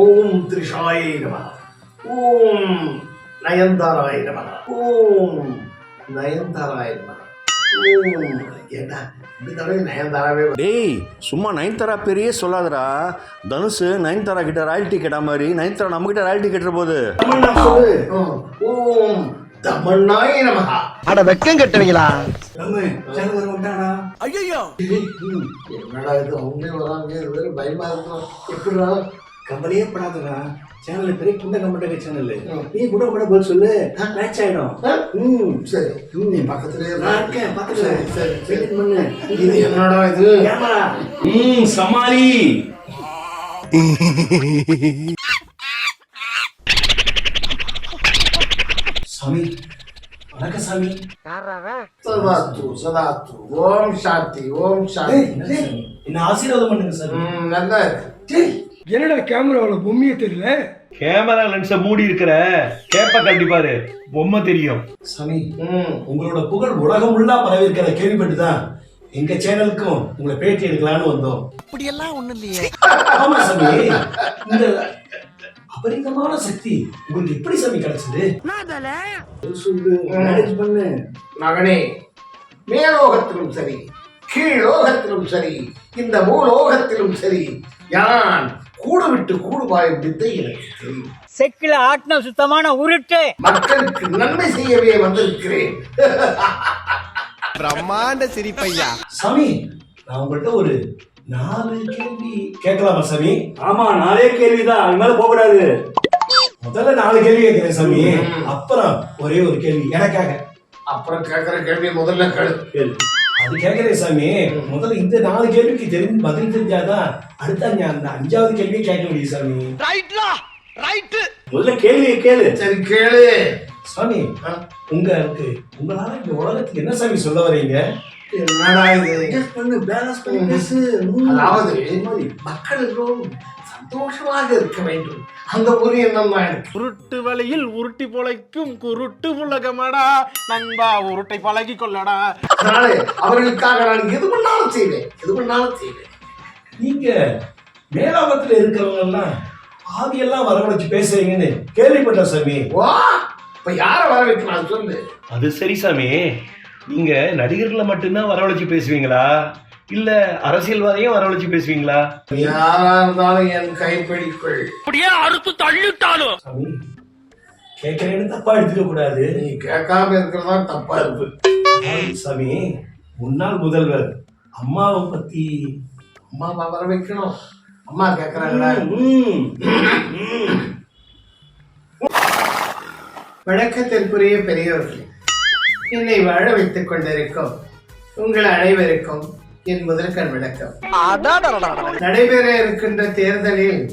ഓം തൃഷായ നമ. ഓം നയൻതാറായ നമ. ഓം നയൻതാറായ നമ. டேய் சும்மா நயன்தாரா பேரையே சொல்லாதடா. தனுஷ் நயன்தாரா கிட்ட ராயல்ட்டி கேட்ட மாதிரி நயன்தாரா நம்ம கிட்ட ராயல்ட்டி கேட்டுற போது. அட வெக்கம் கட்டுவீங்களா? ஐயோ என்னடா இது? அவங்களே வராங்க. இது வேற பயமா இருக்கும் எப்படிடா? கவலையே படாதடா சேனல்ல பெரிய குண்ட கம்பெனி சேனல் நீ கூட கூட பதில் சொல்லு. மேட்ச் ஆயிடும். ம். சரி. நீ பக்கத்துலயே. நான் இருக்கேன் சரி பாத்துக்கிறேன் சரி சரி. வெயிட் பண்ணு. இது என்னடா இது? கேமரா ம் சமாளி. சாமி வணக்கம் சாமி. சதாத்து சதாத்து. ஓம் சாந்தி ஓம் சாந்தி. என்ன ஆசீர்வாதம் பண்ணுங்க சாமி? ம், நல்லா இருக்கு. டேய், என்னடா கேமராவில் பொம்மையே தெரியல? கேமரா லென்ஸை மூடி இருக்கிற கேப்ப கட்டி பாரு பொம்மை தெரியும். சாமி ம் உங்களோட புகழ் உலகம் ஃபுல்லா பரவி இருக்கிறத கேள்விப்பட்டு தான் எங்க சேனலுக்கும் உங்களை பேட்டி எடுக்கலாம்னு வந்தோம். அப்படியெல்லாம் ஒண்ணு இல்லையே. ஆமா சாமி இந்த அபரிதமான சக்தி உங்களுக்கு எப்படி சாமி கிடைச்சது? சொல்லு மேனேஜ் பண்ணு. மகனே மேலோகத்திலும் சரி கீழோகத்திலும் சரி இந்த பூலோகத்திலும் சரி யான் கூடு விட்டு கூடு பாயும் வித்தை எனக்கு தெரியும் செக்கில ஆட்டின சுத்தமான உருட்டு. மக்களுக்கு நன்மை செய்யவே வந்திருக்கிறேன். பிரம்மாண்ட சிரிப்பையா? சாமி நான் உங்கள்கிட்ட ஒரு நாலு கேள்வி கேட்கலாமா சாமி? ஆமா நாளே கேள்விதான். அது மேல போக கூடாது முதல்ல நாலு கேள்வி கேட்கிறேன் சாமி. அப்புறம் ஒரே ஒரு கேள்வி எனக்காக. அப்புறம் கேட்கிற கேள்வி முதல்ல கேளு. அது கேட்கிறேன் சாமி. முதல்ல இந்த நாலு கேள்விக்கு தெரிஞ்சு பதில் தெரிஞ்சாதான் அடுத்த அந்த அந்த அஞ்சாவது கேள்வியை கேட்க முடியும் சாமி. ரைட்லா! ரைட்டு! முதல்ல கேள்வியை கேளு. சரி கேளு. சாமி உங்களுக்கு உங்களால இந்த உலகத்துக்கு என்ன சாமி சொல்ல வரீங்க? என்னடா இது? பண்ணு பேலன்ஸ் பண்ணி பேசு. ம். அதாவது மக்கள் எல்லோரும் சந்தோஷமாக இருக்க வேண்டும். அந்த ஒரு எண்ணம் தான் எனக்கு. உருட்டு வழியில் உருட்டி பொழைக்கும் குருட்டு உலகமடா. நண்பா உருட்டை பழகி கொள்ளடா. அதனால அவர்களுக்காக நான் எது பண்ணாலும் செய்வேன். எது பண்ணாலும் செய்வேன். நீங்க மேலாபத்துல இருக்கிறவங்க எல்லாம் ஆவியெல்லாம் வரவழைச்சு பேசுறீங்கன்னு கேள்விப்பட்டேன் சாமி. வா! இப்ப யார வர வைக்கலாம் சொல்லு. அது சரி சாமி. நீங்க நடிகர்களை மட்டும்தான் வரவழைச்சு பேசுவீங்களா? இல்ல அரசியல்வாதியும் வரவழைச்சு பேசுவீங்களா? யாரா இருந்தாலும் என் கைப்பிடிக்குள். சாமி கேட்கறேன்னு தப்பா எடுத்துக்க கூடாது. நீ கேட்காம இருக்கிறதா தப்பா இருக்கு. அதாவது சாமி முன்னாள் முதல்வர் அம்மாவை பத்தி அம்மா வர வைக்கணும். அம்மா கேக்குறாங்களா ம், வணக்கத்திற்குரிய பெரியவர்களே என்னை வாழ வைத்துக் கொண்டிருக்கும் உங்கள் அனைவருக்கும் என் முதற்கண் வணக்கம். நடைபெற இருக்கின்ற தேர்தலில்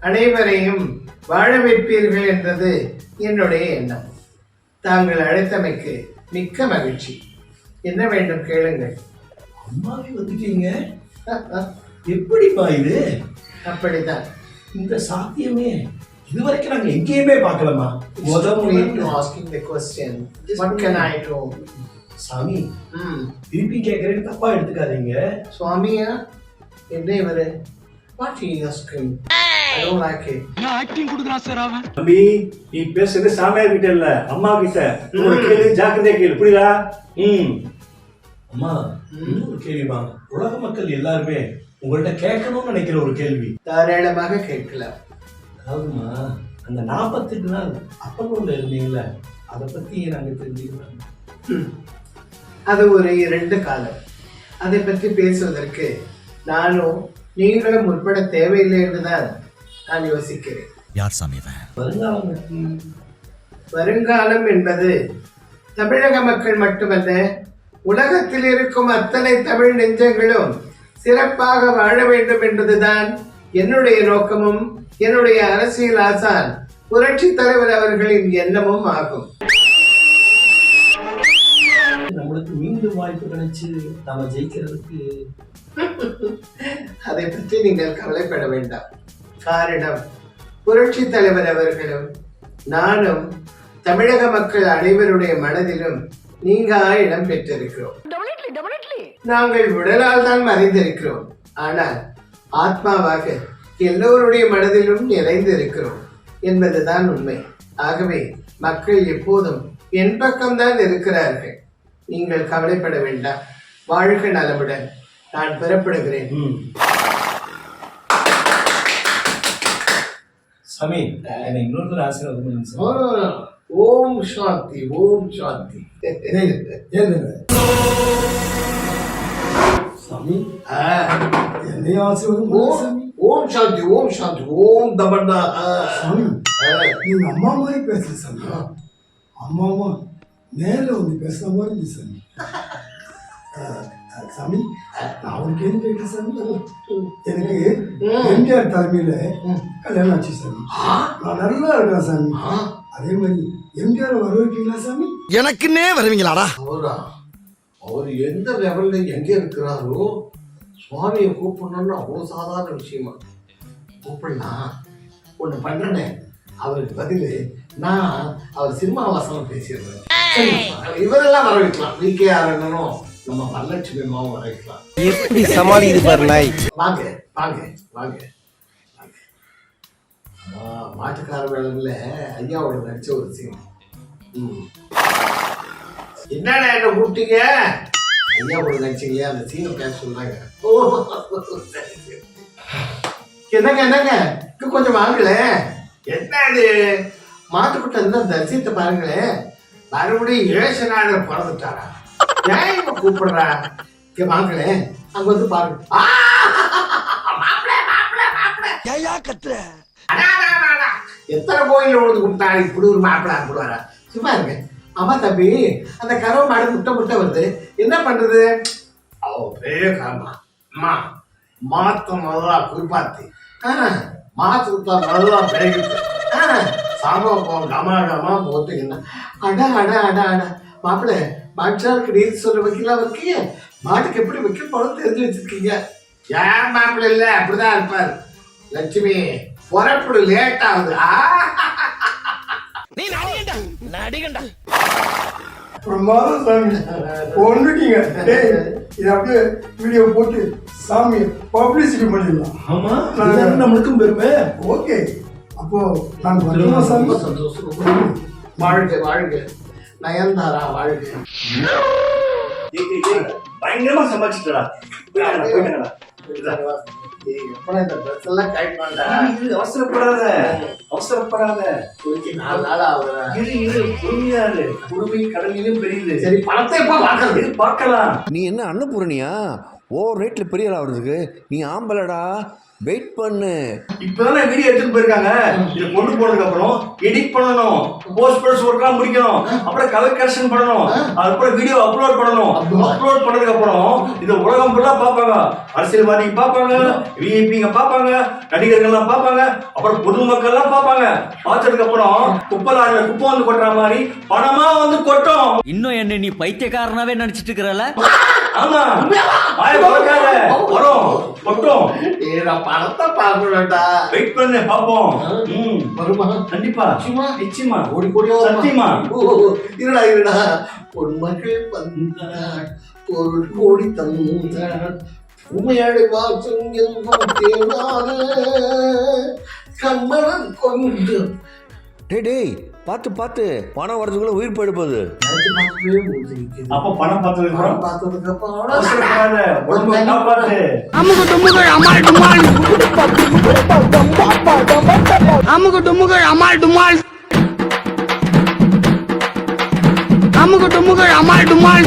அனைவரையும் வாழ வைப்பீர்கள் என்றது என்னுடைய எண்ணம். தாங்கள் அழைத்தமைக்கு மிக்க மகிழ்ச்சி. என்ன வேண்டும் கேளுங்கள். அம்மாவே வந்துட்டீங்க. எப்படிப்பா இது? அப்படித்தான். இந்த சாத்தியமே. இதுவரைக்கும் நாங்க எங்கேயுமே பார்க்கலாமா முத முதல்ல asking the question. What can I do? சாமி திருப்பி கேட்கறேன்னு தப்பா எடுத்துக்காதீங்க. சுவாமியா என்ன இவரு? What he asking? I don't like it. தம்பி நீ பேசுறது சாமியார் கிட்ட இல்ல அம்மா கிட்ட. கேள்வி ஜாக்கிரதையா கேளு புரியுதா? ம். அம்மா இன்னொரு கேள்விமா உலக மக்கள் எல்லாருமே உங்கள்ட்ட கேட்கணும்னு நினைக்கிற ஒரு கேள்வி. தாராளமாக கேட்கலாம். அதாவதுமா அந்த நாற்பத்தெட்டு நாள் அப்பனூர்ல இருந்தீங்கல்ல அதை பத்தி நாங்க தெரிஞ்சுக்கலாம் அது ஒரு இரண்டு காலம். அதை பற்றி பேசுவதற்கு நானும் நீங்களும் உட்பட தேவையில்லை என்றுதான் நான் யோசிக்கிறேன். யார் சாமி வருங்காலம் வருங்காலம் என்பது தமிழக மக்கள் மட்டுமல்ல உலகத்தில் இருக்கும் அத்தனை தமிழ் நெஞ்சங்களும் சிறப்பாக வாழ வேண்டும் என்பதுதான் என்னுடைய நோக்கமும் என்னுடைய அரசியல் ஆசான் புரட்சி தலைவர் அவர்களின் எண்ணமும் ஆகும். நம்மளுக்கு மீண்டும் வாய்ப்பு கிடைச்சு நம்ம ஜெயிக்கிறதுக்கு. அதை பற்றி நீங்கள் கவலைப்பட வேண்டாம். காரணம் புரட்சி தலைவர் அவர்களும் நானும் தமிழக மக்கள் அனைவருடைய மனதிலும் நீங்கா இடம் பெற்றிருக்கிறோம். நாங்கள் உடலால் தான் மறைந்திருக்கிறோம். ஆனால் ஆத்மாவாக எல்லோருடைய மனதிலும் நிறைந்திருக்கிறோம் என்பதுதான் உண்மை. ஆகவே மக்கள் எப்போதும் என் பக்கம்தான் இருக்கிறார்கள். நீங்கள் கவலைப்பட வேண்டாம். வாழ்க நலமுடன். நான் பெறப்படுகிறேன். சாமி இன்னொருத்தர் ஆசீர்வாதம் ஓம் சாந்தி ஓம் சாந்தி. சாமி ஆ, என்னையும் ஆசீர்வாதம் ஓம் சாந்தி ஓம் சாந்தி ஓம் தபண்டா. சாமி. நீங்க அம்மா மாதிரி பேசுற சாமி அம்மா அம்மா நேர்ல வந்து பேசுற மாதிரி இருந்துச்சு சாமி சாமி நான் ஒரு கேள்வி கேட்டேன் சாமி எனக்கு எம்ஜிஆர் தலைமையில கல்யாணம் ஆச்சு சாமி நான் நல்லா இருக்கேன் சாமி அதே மாதிரி எம்ஜிஆர் வர வைப்பீங்களா சாமி எனக்குன்னே வருவீங்களாடா? அவரா எந்த லெவல்ல எங்க இருக்கிறாரோ சுவாமியை கூப்பிடணும்னு அவ்வளோ சாதாரண விஷயமா. கூப்பிடலாம் ஒன்று பண்ணுறேனே அவருக்கு பதில் நான் அவர் சினிமா வாசனம் பேசிடுறேன். இவரெல்லாம் வர வைக்கலாம் வி கே ஆரங்கனும் நம்ம வரலட்சுமி அம்மாவும் வர வைக்கலாம் எப்படி நாய். வாங்க வாங்க வாங்க மாட்டுக்கார வேலையில ஐயாவோட நடிச்ச ஒரு சீன் ம். என்னடா என்ன கூப்பிட்டீங்க? ஐயாவோட நடிச்சீங்க அந்த சீனை பேச சொன்னாங்க ஓ. என்னங்க என்னங்க? இங்க கொஞ்சம் வாங்களே என்ன இது? மாட்டுக்குட்ட இருந்தா தரிசித்து பாருங்களேன். மறுபடியும் இளசநாடர் பிறந்துட்டாரா? ஏன் இப்ப கூப்பிடுறா? இங்க வாங்களேன் அங்க வந்து பாருங்க. ஆ! மாப்பிள்ளை, அடா, அடா, அடா, அடா. எத்தனை கோயில் விழுந்து கொடுத்தாரு இப்படி ஒரு மாப்பிள்ளை கொடுவாரா சும்மா இருங்க. ஆமா தம்பி அந்த கறவை மாடு முட்டை முட்டை வருது. என்ன பண்றது? அவ பெரிய காரணமா அம்மா மாத்த நல்லா குறிப்பாத்தி மாத்து நல்லா பெருகிட்டு சாம்பம் கமா கமா போட்டுங்கன்னா அடா அடா அடா அடா. மாப்பிள்ளை மாட்டுக்கு நீதி சொல்ல வைக்கலாம் வைக்கீங்க மாட்டுக்கு எப்படி வைக்க போறது தெரிஞ்சு வச்சிருக்கீங்க. ஏன் மாப்பிள்ளை இல்லை? அப்படிதான் இருப்பார். லட்சுமி புறப்படு லேட் ஆகுது. ஆ நீ நடிகண்டா? நடிகண்டா. பிரமாதம் சாமி. ஒன்றுட்டீங்க டேய் இதை அப்படியே வீடியோ போட்டு சாமி பப்ளிசிட்டி பண்ணிடலாம். ஆமா நம்மளுக்கும் பெருமை? ஓகே. அப்போ நாங்கள் வரலாமா சாமி சந்தோஷம். வாழ்க வாழ்க. நயன்தாரா வாழ்க. பயங்கரமா சமாளிச்சுட்டா அவசரப்படாத. அவசரப்படாத. நாலு நாள் ஆகுது இரு இரு பொறுமையா இரு. குடுமை கடலிலும் பெரியது. சரி பணத்தை எப்ப பாக்குறது இரு, பார்க்கலாம். நீ என்ன அன்னபூரணியா? ஓ ரேட்டில் பெரிய ஆள் ஆகுறதுக்கு நீ ஆம்பளடா? வெயிட் பண்ணு. இப்பதானே வீடியோ எடுத்துட்டு போயிருக்காங்க. இதை கொண்டு போனதுக்கு அப்புறம் எடிட் பண்ணணும். போஸ்ட் ப்ரொடக்ஷன் ஒர்க்லாம் முடிக்கணும். அப்புறம் கலர் கரெக்ஷன் பண்ணணும். அதுக்கப்புறம் வீடியோ அப்லோட் பண்ணணும். அப்லோட் பண்ணதுக்கு அப்புறம் இதை உலகம் ஃபுல்லா பார்ப்பாங்க. அரசியல்வாதிங்க பார்ப்பாங்க. விஐபிங்க பார்ப்பாங்க. நடிகர்கள்லாம் பார்ப்பாங்க. அப்புறம் பொதுமக்கள்லாம் பார்ப்பாங்க. பார்த்ததுக்கு அப்புறம் குப்பை குப்பை வந்து கொட்டுற மாதிரி பணமா வந்து கொட்டும். இன்னும் என்ன நீ பைத்தியக்காரனாவே நினைச்சிட்டு இருக்கிறல ஆமா. வரும். கொட்டும். பணத்தை பார்க்கணும்டா. வெயிட் பண்ணு பாப்போம் ம். வருமா? கண்டிப்பா. நிச்சயமா? நிச்சயமா. கோடி கோடியா? சத்தியமா. ஓ, இருடா இருடா. பொன்மகள் வந்தாள் பொருள் கோடி தந்தாள் உமையடை வாசம் எங்கும் தேவாத. கம்மனம் கொண்டு டேய். பார்த்து பார்த்து. பணம் வரதுக்குள்ள உயிர் முடிஞ்சிருக்குது. அப்ப பணம் பார்த்ததுக்கு அமால் டுமால்